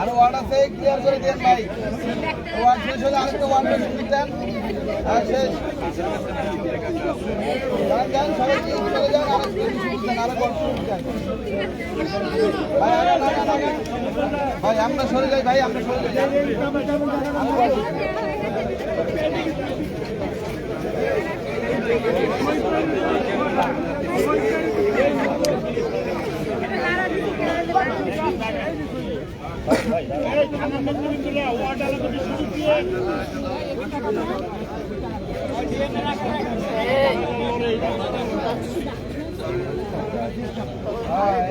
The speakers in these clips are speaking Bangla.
আরও ওয়ার্ড আছে ক্লিয়ার করে দেন ভাই। ওয়ার্ড শেষ হলে আরেকটা ওয়ার্ড মেশিন দেন আর শেষ। যান সবাই চলে যান? আর দেন আরও ভাই, আরে না না না ভাই, আমরা সরে যাই, ভাই, আমরা সরে যাই। আরও দেন। হ্যাঁ,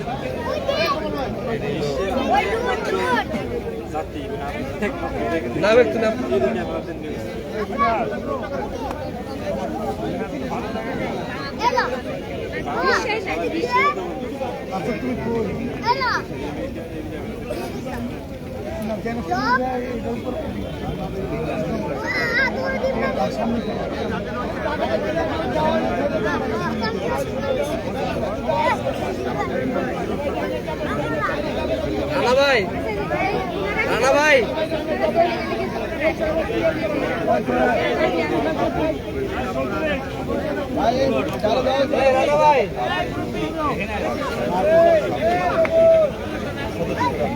নাম একটু নাম। ভাই। রানা ভাই ভাই, চালু দাও, এই রানা ভাই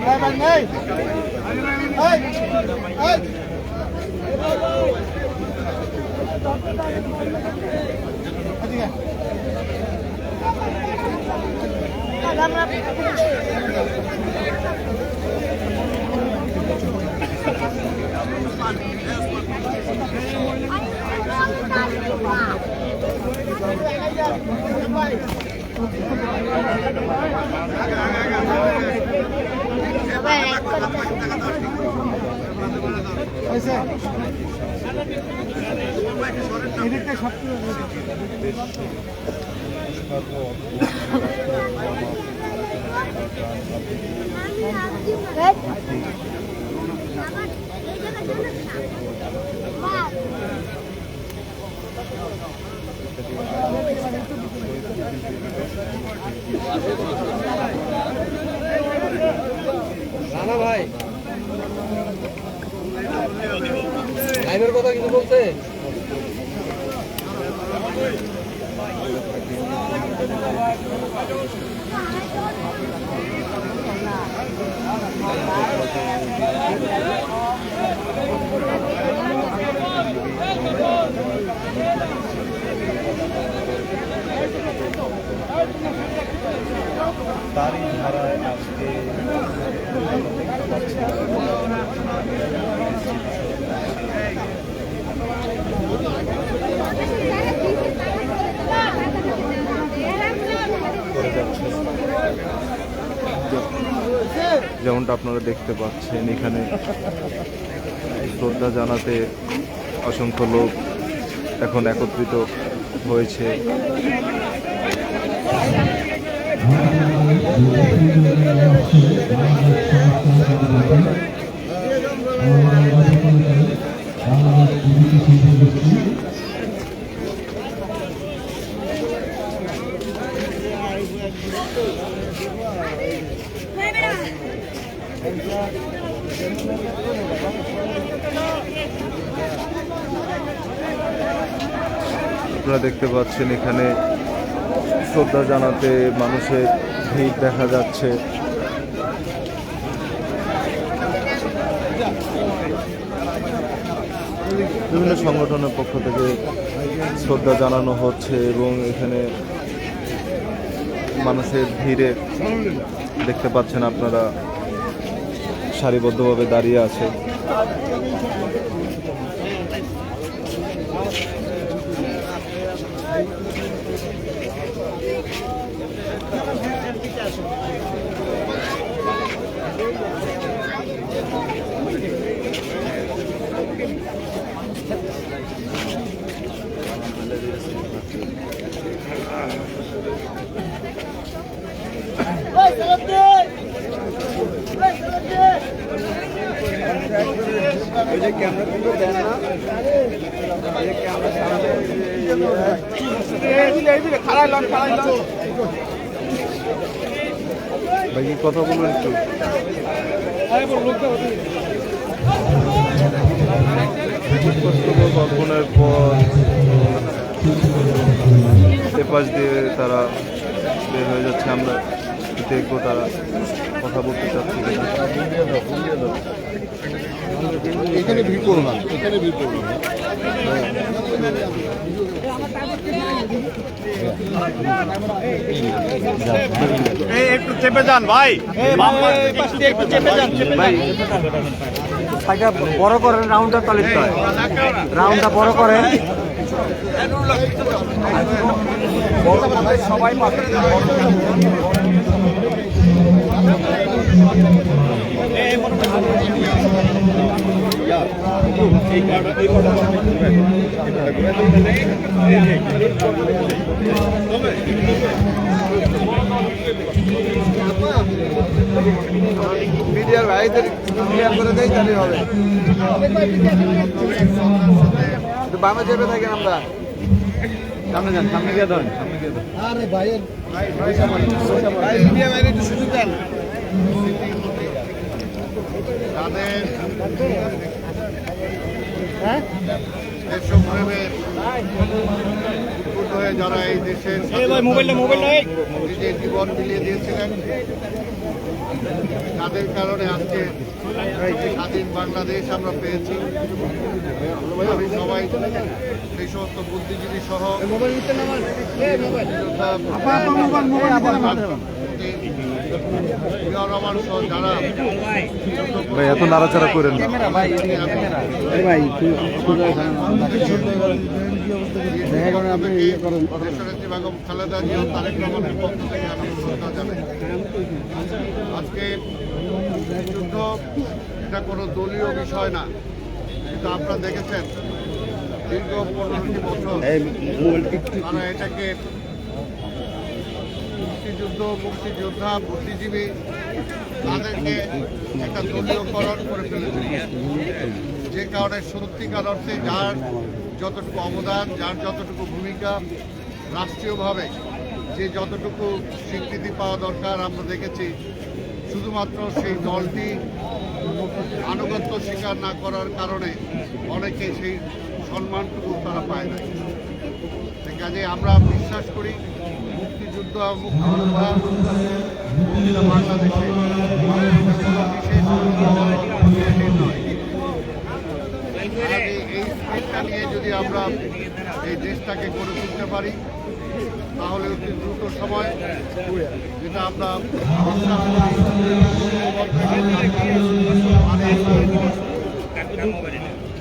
এই ভাই, নেই। এই, এই। এদিকে। হয়েছে? এদিকটা সব রানা ভাই লাইনের কথা কিছু বলছে তারই ধারায় আজকে করে যাচ্ছে যেমনটা আপনারা দেখতে পাচ্ছেন এখানে। শ্রদ্ধা জানাতে অসংখ্য লোক এখন একত্রিত হয়েছে। আপনারা দেখতে পাচ্ছেন এখানে শ্রদ্ধা জানাতে মানুষের ভিড় দেখা যাচ্ছে। বিভিন্ন সংগঠনের পক্ষ থেকে শ্রদ্ধা জানানো হচ্ছে এবং এখানে মানুষের ভিড়ে দেখতে পাচ্ছেন আপনারা সারিবদ্ধভাবে দাঁড়িয়ে আছে। ভাই কথা বলবেন একটু। কল্পনার পর এপাশ দিয়ে তারা বের হয়ে যাচ্ছে। আমরা দেখব তারা কথা বলতে চাচ্ছে। এখানে ভিড় করো না। এখানে ভিড় করো না। একটু চেপে যান ভাই। সাইডটা বড় করেন রাউন্ডটা হয়। রাউন্ডটা বড় করেন সবাই মিডিয়ার ভাইদের ক্লিয়ার করে দেয় তাহলে হবে। বামে চেপে থাকেন আমরা। সামনে যান সামনে গিয়ে ধরেন সামনে গিয়ে ধরেন। আরে ভাইয়ের ভাই মিডিয়া ভাইয়ের একটু সুযোগ দেন। তাদের হয়ে? যারা এই দেশের নিজের জীবন মিলিয়ে দিয়েছিলেন তাদের কারণে আজকে স্বাধীন বাংলাদেশ আমরা পেয়েছি। আমি সবাই সেই সমস্ত বুদ্ধিজীবী সহ জিয়া রহমান সহ যারা ভাই এত নাড়াচাড়া করেন না। দেশনেত্রী বেগম খালেদা জিয়া তারেক রহমানের পক্ষ থেকে আমি শ্রদ্ধা জানাই আজকে যুদ্ধ এটা কোনো দলীয় বিষয় না। কিন্তু আপনারা দেখেছেন? দীর্ঘ পনেরোটি বছর? তারা এটাকে মুক্তিযুদ্ধ, মুক্তিযোদ্ধা, বুদ্ধিজীবী, তাদেরকে একটা দলীয়করণ করে ফেলেছে। যে কারণে সত্যিকার অর্থে যার যতটুকু অবদান, যার যতটুকু ভূমিকা, রাষ্ট্রীয়ভাবে যে যতটুকু স্বীকৃতি পাওয়া দরকার, আমরা দেখেছি শুধুমাত্র সেই দলটি আনুগত্য স্বীকার না করার কারণে অনেকে সেই সম্মানটুকু তারা পায় না। কাজে আমরা বিশ্বাস করি কাজে এই স্পিরিটটা নিয়ে যদি আমরা এই দেশটাকে গড়ে তুলতে পারি, তাহলে অতি দ্রুত সময়, যেটা আমরা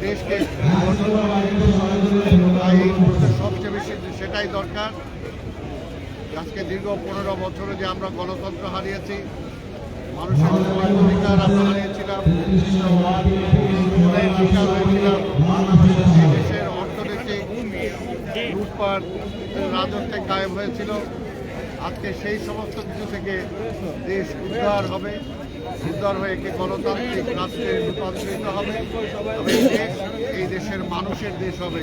দেশকে সবচেয়ে বেশি সেটাই দরকার। আজকে দীর্ঘ পনেরো বছরে যে আমরা গণতন্ত্র হারিয়েছি, মানুষের অধিকার আমরা হারিয়েছিলাম শিকার হয়েছিলাম দেশের অর্থনৈতিক লুটপাট, রাজত্বে কায়েম হয়েছিল। আজকে সেই সমস্ত কিছু থেকে দেশ উদ্ধার হবে, উদ্ধার হয়ে একটি গণতান্ত্রিক রাষ্ট্রে রূপান্তরিত হবে। এই দেশ, এই দেশের মানুষের দেশ হবে।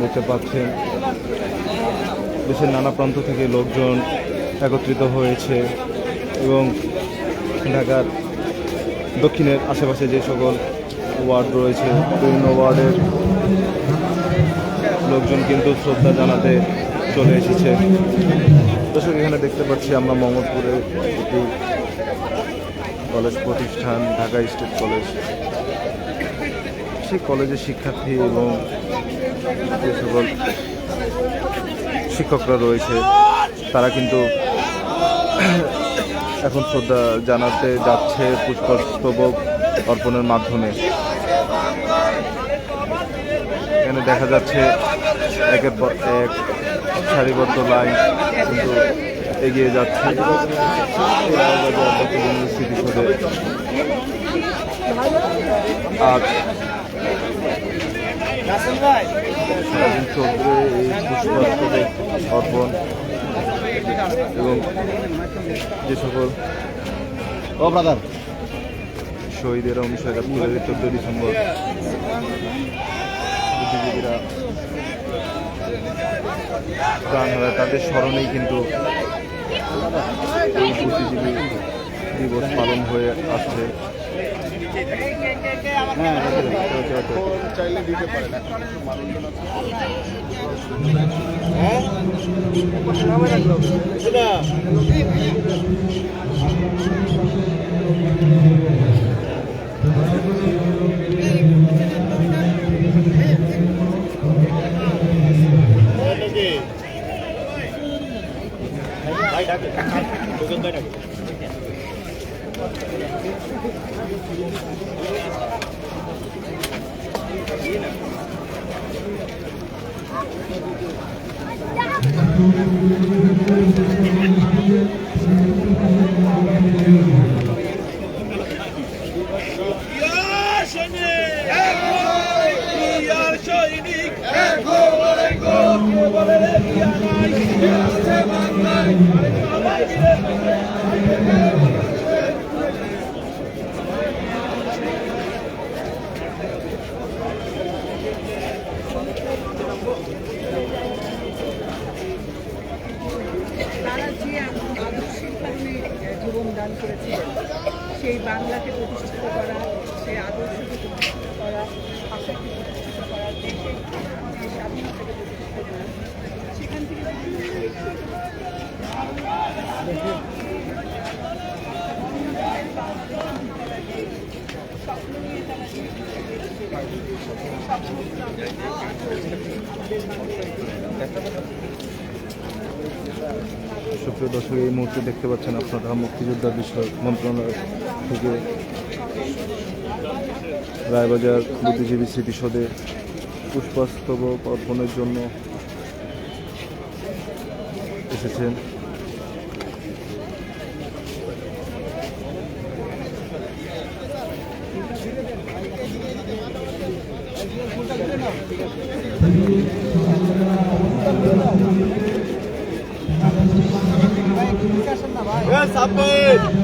দেখতে পাচ্ছেন। দেশের নানা প্রান্ত থেকে লোকজন একত্রিত হয়েছে এবং ঢাকার দক্ষিণের আশেপাশে যে সকল ওয়ার্ড রয়েছে, বিভিন্ন ওয়ার্ডের লোকজন কিন্তু শ্রদ্ধা জানাতে চলে এসেছে। দর্শক, এখানে দেখতে পাচ্ছি আমরা মোহাম্মদপুরে একটি কলেজ প্রতিষ্ঠান, ঢাকা স্টেট কলেজ। সেই কলেজের শিক্ষার্থী এবং যে সকল শিক্ষকরা রয়েছে, তারা কিন্তু এখন শ্রদ্ধা জানাতে যাচ্ছে পুষ্পস্তবক অর্পণের মাধ্যমে। এখানে দেখা যাচ্ছে একের পর এক সারিবদ্ধ লাইন কিন্তু এগিয়ে যাচ্ছে। আজ সারাদিন চলবে এই পুষ্পস্তবক অর্পণ এবং যে সকল ও ব্রাদার শহীদের উনিশশো একাত্তরের চোদ্দই ডিসেম্বর বুদ্ধিজীবীরা প্রাণ হারায় তাদের স্মরণেই কিন্তু এই বুদ্ধিজীবী দিবস পালন হয়ে আসছে। চাইলে দিতে পারেন তারা Thank you. করেছিলেন। সেই বাংলাকে প্রতিষ্ঠিত করা, সেই আদর্শকে প্রতিষ্ঠিত করা, ভাষাকে প্রতিষ্ঠিত করা দেশে যে স্বাধীনতাকে প্রতিষ্ঠিত করা, সেখান থেকে সুপ্রিয় দর্শক, এই মুহূর্তে দেখতে পাচ্ছেন আপনারা মুক্তিযোদ্ধা বিষয় মন্ত্রণালয় থেকে রায়বাজার বুদ্ধিজীবী স্মৃতিসৌধে পুষ্পস্তবক অর্পণের জন্য এসেছেন। Amen.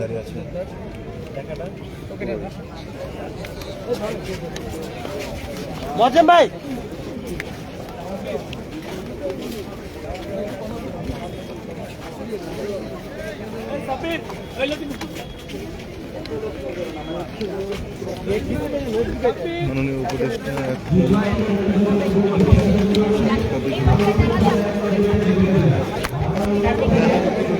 দাঁড়িয়ে আছে। মজেম ভাই। মাননীয় উপদেষ্টা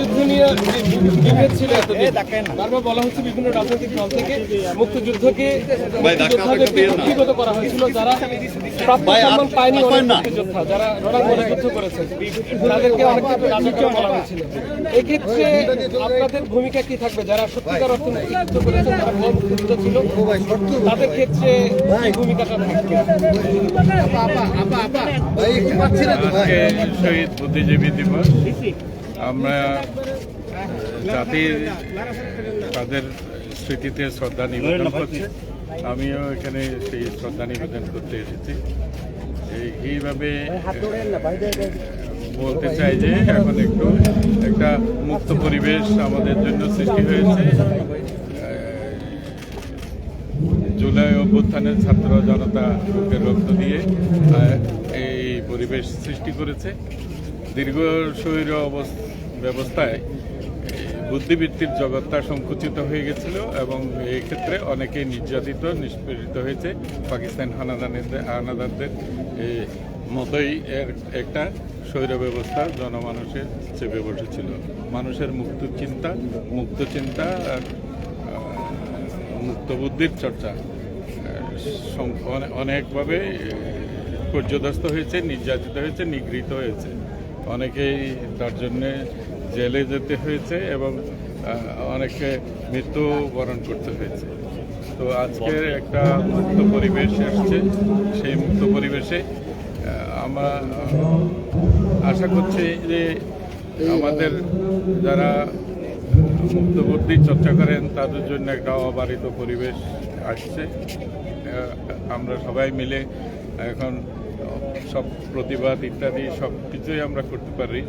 মুক্তিযুদ্ধ মুক্তিযুদ্ধ নিয়ে বিভেদ ছিল এতদিন। বারবার বলা হচ্ছে বিভিন্ন রাজনৈতিক দল থেকে মুক্তিযুদ্ধকে ব্যক্তিগত করা হয়েছিল যারা প্রাপ্ত সম্মান পায়নি মুক্তিযোদ্ধা যারা রণাঙ্গনে যুদ্ধ করেছে তাদেরকে অনেক ক্ষেত্রে রাজকীয় বলা হয়েছিল। এক্ষেত্রে আপনাদের ভূমিকা কি থাকবে? যারা সত্যিকার অর্থে মুক্তিযুদ্ধ করেছেন যারা ভুয়া মুক্তিযুদ্ধ ছিল তাদের ক্ষেত্রে ভূমিকাটা থাকবে? শহীদ বুদ্ধিজীবী দিবস। আমরা জাতির তাদের স্মৃতিতে শ্রদ্ধা নিবেদন করছি। আমিও এখানে সেই শ্রদ্ধা নিবেদন করতে এসেছি। এইভাবে বলতে চাই যে এখন একটু একটা মুক্ত পরিবেশ আমাদের জন্য সৃষ্টি হয়েছে। জুলাই অভ্যুত্থানের ছাত্র জনতা বুকের রক্ত দিয়ে এই পরিবেশ সৃষ্টি করেছে। দীর্ঘ শৈর অবস- ব্যবস্থায় বুদ্ধিবৃত্তির জগৎটা সংকুচিত হয়ে গেছিল এবং এই ক্ষেত্রে অনেকেই নির্যাতিত, নিষ্পীড়িত হয়েছে। পাকিস্তান হানাদানিদের হানাদারদের মতোই একটা স্বৈর ব্যবস্থা জনমানুষের চেপে বসেছিল। মানুষের মুক্ত চিন্তা মুক্ত চিন্তা আর মুক্ত বুদ্ধির চর্চা। অনেকভাবে পর্যদস্ত হয়েছে, নির্যাতিত হয়েছে, নিগৃহীত হয়েছে। অনেকেই তার জন্যে জেলে যেতে হয়েছে এবং অনেকে মৃত্যু বরণ করতে হয়েছে। তো আজকে একটা মুক্ত পরিবেশ এসছে সেই মুক্ত পরিবেশে আমরা আশা করছি যে আমাদের যারা মুক্ত বুদ্ধি চর্চা করেন, তাদের জন্য একটা অবারিত পরিবেশ আসছে। আমরা সবাই মিলে এখন সব প্রতিবাদ ইত্যাদি সব কিছুই আমরা করতে পারি।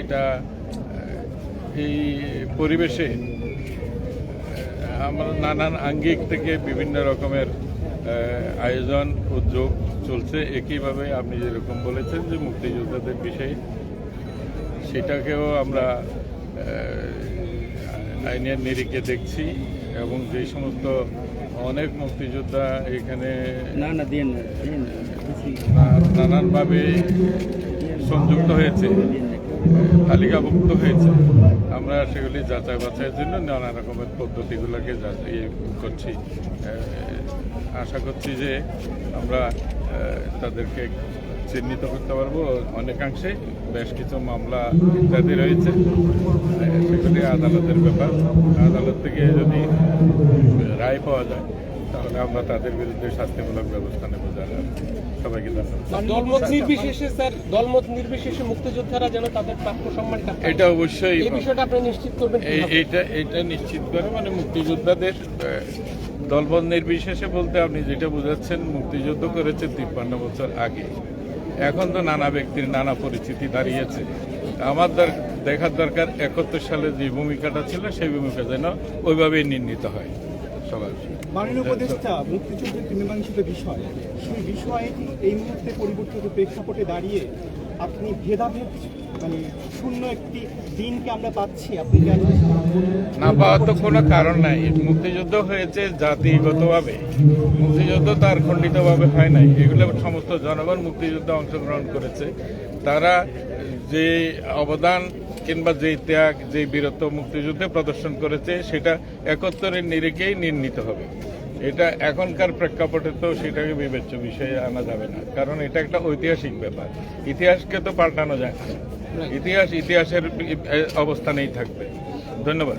এটা এই পরিবেশে, আমরা নানান আঙ্গিক থেকে বিভিন্ন রকমের আয়োজন, উদ্যোগ চলছে। একইভাবে আপনি যেরকম বলেছেন যে মুক্তিযোদ্ধাদের বিষয়ে, সেটাকেও আমরা আইনের নিরিখে দেখছি এবং যে সমস্ত অনেক মুক্তিযোদ্ধা এখানে নানানভাবে সংযুক্ত হয়েছে তালিকাভুক্ত হয়েছে। আমরা সেগুলি যাচাই বাছাইয়ের জন্য নানা রকমের পদ্ধতিগুলোকে যাচাই করছি। আশা করছি যে আমরা তাদেরকে চিহ্নিত করতে পারব অনেকাংশে। বেশ কিছু মামলা ইত্যাদি রয়েছে। সেগুলি আদালতের ব্যাপার। আদালত থেকে যদি রায় পাওয়া যায় তাহলে আমরা তাদের বিরুদ্ধে শাস্তিমূলক ব্যবস্থা নেব যারা। সবাইকে দলমত নির্বিশেষে স্যার দলমত নির্বিশেষে মুক্তিযোদ্ধারা যেন তাদের প্রাপ্য সম্মানটা এটা অবশ্যই এই বিষয়টা আপনি নিশ্চিত করবেন? এইটা এটা নিশ্চিত করে মানে মুক্তিযোদ্ধাদের দলবল নির্বিশেষে বলতে আপনি যেটা বোঝাচ্ছেন মুক্তিযুদ্ধ করেছে তিপ্পান্ন বছর আগে। এখন তো নানা ব্যক্তির নানা পরিস্থিতি দাঁড়িয়েছে। আমার দেখার দরকার একাত্তর সালে যে ভূমিকাটা ছিল, সেই ভূমিকা যেন ওইভাবেই নির্ণীত হয়। সবার। মাননীয় উপদেষ্টা, মুক্তিযুদ্ধের বিষয়। বিষয়ে এই মুহূর্তে পরিবর্তিত প্রেক্ষাপটে দাঁড়িয়ে আপনি ভেদাভেদ মানে না, পাওয়ার তো কোনো কারণ নাই। মুক্তিযুদ্ধ হয়েছে জাতিগতভাবে। মুক্তিযুদ্ধ তার খণ্ডিতভাবে হয় নাই। এগুলো সমস্ত জনগণ মুক্তিযুদ্ধে অংশগ্রহণ করেছে। তারা যে অবদান কিংবা যে ত্যাগ, যে বীরত্ব মুক্তিযুদ্ধে প্রদর্শন করেছে, সেটা একত্তরের নিরিখেই নির্ণীত হবে। এটা এখনকার প্রেক্ষাপটে তো সেটাকে বিবেচ্য বিষয়ে আনা যাবে না। কারণ এটা একটা ঐতিহাসিক ব্যাপার। ইতিহাসকে তো পাল্টানো যায় না। ইতিহাস ইতিহাসের অবস্থানেই থাকবে। ধন্যবাদ।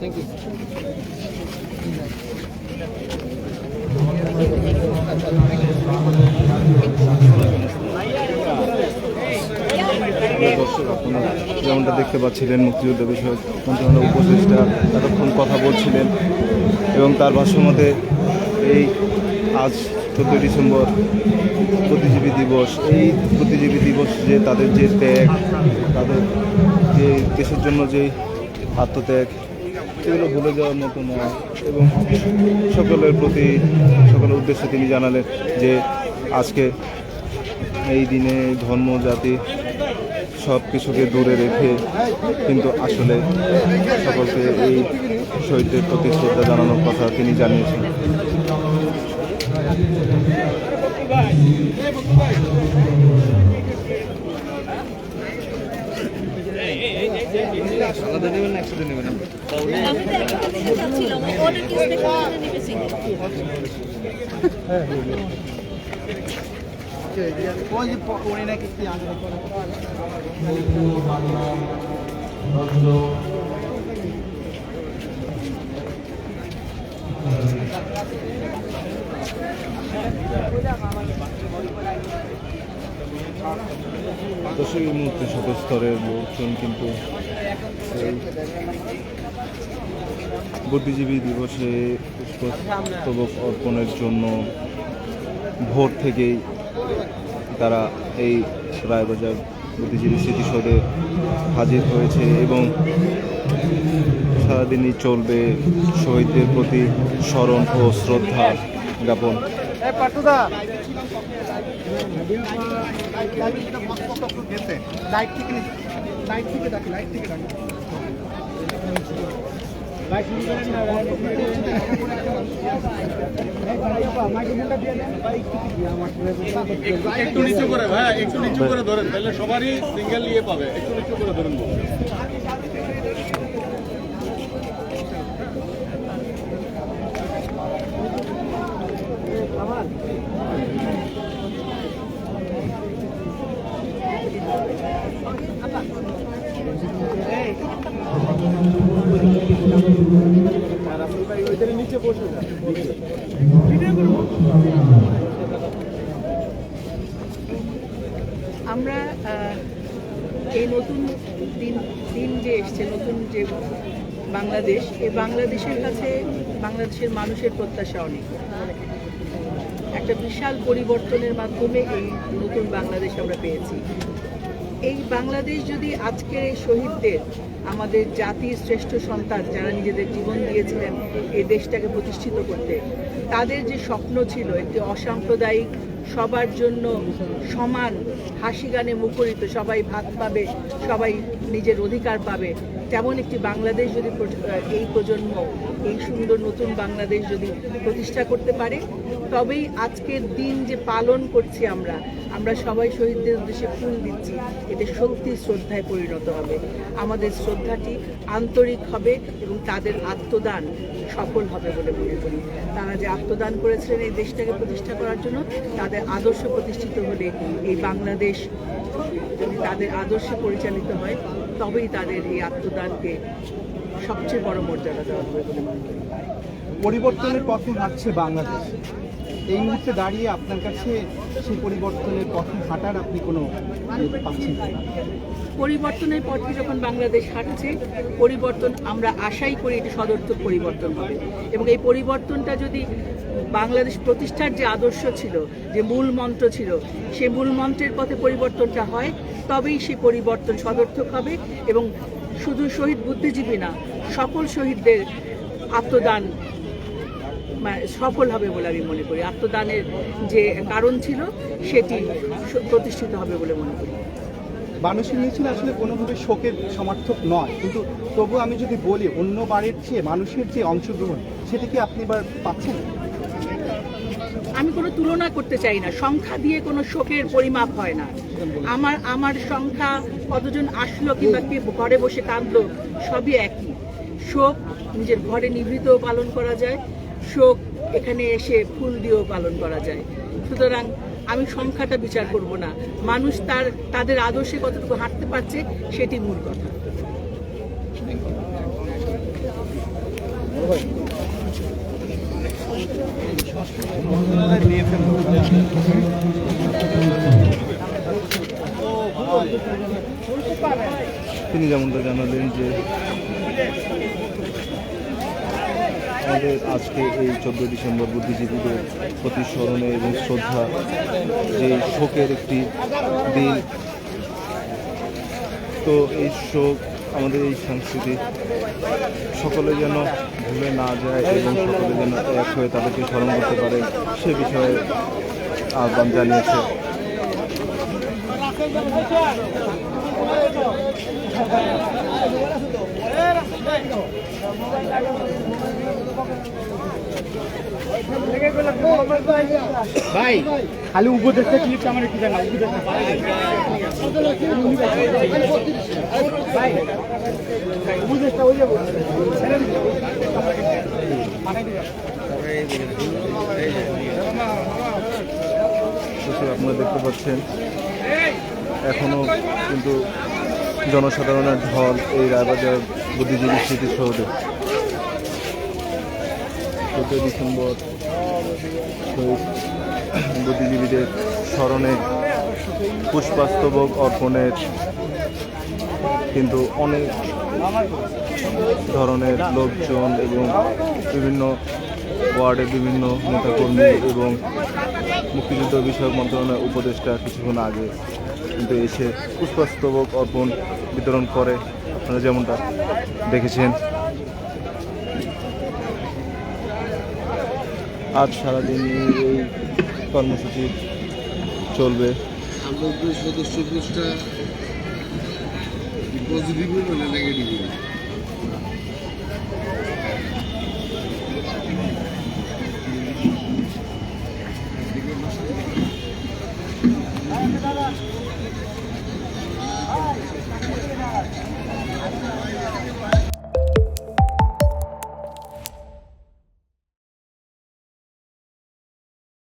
দর্শক আপনারা যেমনটা দেখতে পাচ্ছিলেন মুক্তিযুদ্ধ বিষয়ক মন্ত্রণালয় উপদেষ্টা এতক্ষণ কথা বলছিলেন এবং তার ভাষ্য মতে এই আজ চোদ্দোই ডিসেম্বর বুদ্ধিজীবী দিবস। এই বুদ্ধিজীবী দিবস যে তাদের যে ত্যাগ, তাদের যে দেশের জন্য যে আত্মত্যাগ, এগুলো ভুলে যাওয়ার মতো নয় এবং সকলের প্রতি, সকলের উদ্দেশ্যে তিনি জানালেন যে আজকে এই দিনে ধর্ম, জাতি সব কিছুকে দূরে রেখে কিন্তু আসলে সকলকে এই শহীদদের প্রতি শ্রদ্ধা জানানোর কথা তিনি জানিয়েছেন। আলাদা নেবেন না একসাথে নেবেন আমি তো দর্শক এই মুহূর্তে সকল স্তরের লোকজন কিন্তু বুদ্ধিজীবী দিবসে পুষ্পস্তবক অর্পণের জন্য ভোর থেকেই তারা এই রায়বাজার বুদ্ধিজীবী স্মৃতিসৌধে হাজির হয়েছে এবং সারাদিনই চলবে শহীদদের প্রতি স্মরণ ও শ্রদ্ধা। জ্ঞাপন এ পাটুদা লাইট থেকে লাইট থেকে ডাকি লাইট থেকে ডাকি একটু নিচু করে ভাই একটু নিচু করে ধরেন। তাহলে সবারই সিঙ্গেল ইয়ে পাবে। একটু নিচু করে ধরেন আমরা এই নতুন দিন দিন যে এসছে, নতুন যে বাংলাদেশ, এই বাংলাদেশের কাছে বাংলাদেশের মানুষের প্রত্যাশা অনেক। একটা বিশাল পরিবর্তনের মাধ্যমে এই নতুন বাংলাদেশ আমরা পেয়েছি। এই বাংলাদেশ যদি আজকের এই শহীদদের, আমাদের জাতির শ্রেষ্ঠ সন্তান যারা নিজেদের জীবন দিয়েছিলেন এই দেশটাকে প্রতিষ্ঠিত করতে, তাদের যে স্বপ্ন ছিল একটি অসাম্প্রদায়িক, সবার জন্য সমান হাসি গানে মুখরিত, সবাই ভাত পাবে, সবাই নিজের অধিকার পাবে তেমন একটি বাংলাদেশ যদি এই প্রজন্ম, এই সুন্দর নতুন বাংলাদেশ যদি প্রতিষ্ঠা করতে পারে, তবেই আজকের দিন যে পালন করছি আমরা আমরা সবাই শহীদদের উদ্দেশ্যে ফুল দিচ্ছি। এতে সত্যি শ্রদ্ধায় পরিণত হবে। আমাদের শ্রদ্ধাটি আন্তরিক হবে এবং তাদের আত্মদান সফল হবে বলে মনে করি। তারা যে আত্মদান করেছিলেন এই দেশটাকে প্রতিষ্ঠা করার জন্য, তাদের আদর্শ প্রতিষ্ঠিত হলে এই বাংলাদেশ যদি তাদের আদর্শে পরিচালিত হয় তবেই তাদের এই আত্মদানকে সবচেয়ে বড় মর্যাদা দেওয়া হবে বলে মনে করি। পরিবর্তনের পথে হাঁটছে বাংলাদেশ। এই মুহূর্তে দাঁড়িয়ে আপনার কাছে সেই পরিবর্তনের পথে হাঁটার আপনি কোনো পাচ্ছেন পরিবর্তনের পথে যখন বাংলাদেশ হাঁটছে, পরিবর্তন আমরা আশাই করি এটি সদর্থক পরিবর্তন হবে। এবং এই পরিবর্তনটা যদি বাংলাদেশ প্রতিষ্ঠার যে আদর্শ ছিল, যে মূল মন্ত্র ছিল, সে মূল মন্ত্রের পথে পরিবর্তনটা হয়, তবেই সেই পরিবর্তন সদর্থক হবে এবং শুধু শহীদ বুদ্ধিজীবী না, সকল শহীদদের আত্মদান সফল হবে বলে আমি মনে করি। আত্মদানের যে কারণ ছিল সেটি প্রতিষ্ঠিত হবে বলে মনে করি। মানুষের মিছিল আসলে কোনোভাবে শোকের সমর্থক নয়। কিন্তু তবু আমি যদি বলি অন্য বাড়ির চেয়ে মানুষের যে অংশগ্রহণ সেটা কি আপনি এবার পাচ্ছেন? আমি কোনো তুলনা করতে চাই না। সংখ্যা দিয়ে কোনো শোকের পরিমাপ হয় না। আমার আমার সংখ্যা কতজন আসলো কিংবা কে ঘরে বসে কাঁদলো সবই একই। শোক নিজের ঘরে নিভৃত পালন করা যায় শোক এখানে এসে ফুল দিয়েও পালন করা যায়। সুতরাং আমি সংখ্যাটা বিচার করব না। মানুষ তার, তাদের আদর্শে কতটুকু হাঁটতে পারছে, সেটি মূল কথা। তিনি যেমনটা জানালেন যে আমাদের আজকে এই চোদ্দই ডিসেম্বর বুদ্ধিজীবীদের প্রতি স্মরণে এবং শ্রদ্ধা যে শোকের একটি দিন তো এই শোক আমাদের এই সংস্কৃতি সকলে যেন ভুলে না যায় এবং সকলে যেন এক হয়ে তাদেরকে স্মরণ করতে পারে সে বিষয়ে আহ্বান জানিয়েছে ভাই, খালি উপদেশটা ক্লিপটা আমার জানা? উপদেশটা ওই যাব আপনারা দেখতে পাচ্ছেন, এখনও কিন্তু জনসাধারণের ঢল এই রায়বাজার বুদ্ধিজীবী স্মৃতিসৌধে। চোদ্দই ডিসেম্বর শহীদ বুদ্ধিজীবীদের স্মরণে পুষ্পাস্তবক অর্পণের কিন্তু অনেক ধরনের লোকজন এবং বিভিন্ন ওয়ার্ডের বিভিন্ন নেতাকর্মী এবং মুক্তিযুদ্ধ বিষয়ক মন্ত্রণালয়ের উপদেষ্টা কিছুক্ষণ আগে কিন্তু এসে পুষ্পাস্তবক অর্পণ বিতরণ করে। যেমনটা দেখেছেন আজ সারাদিন এই কর্মসূচি চলবে। সদস্য পুরস্কার পজিটিভ নেগেটিভ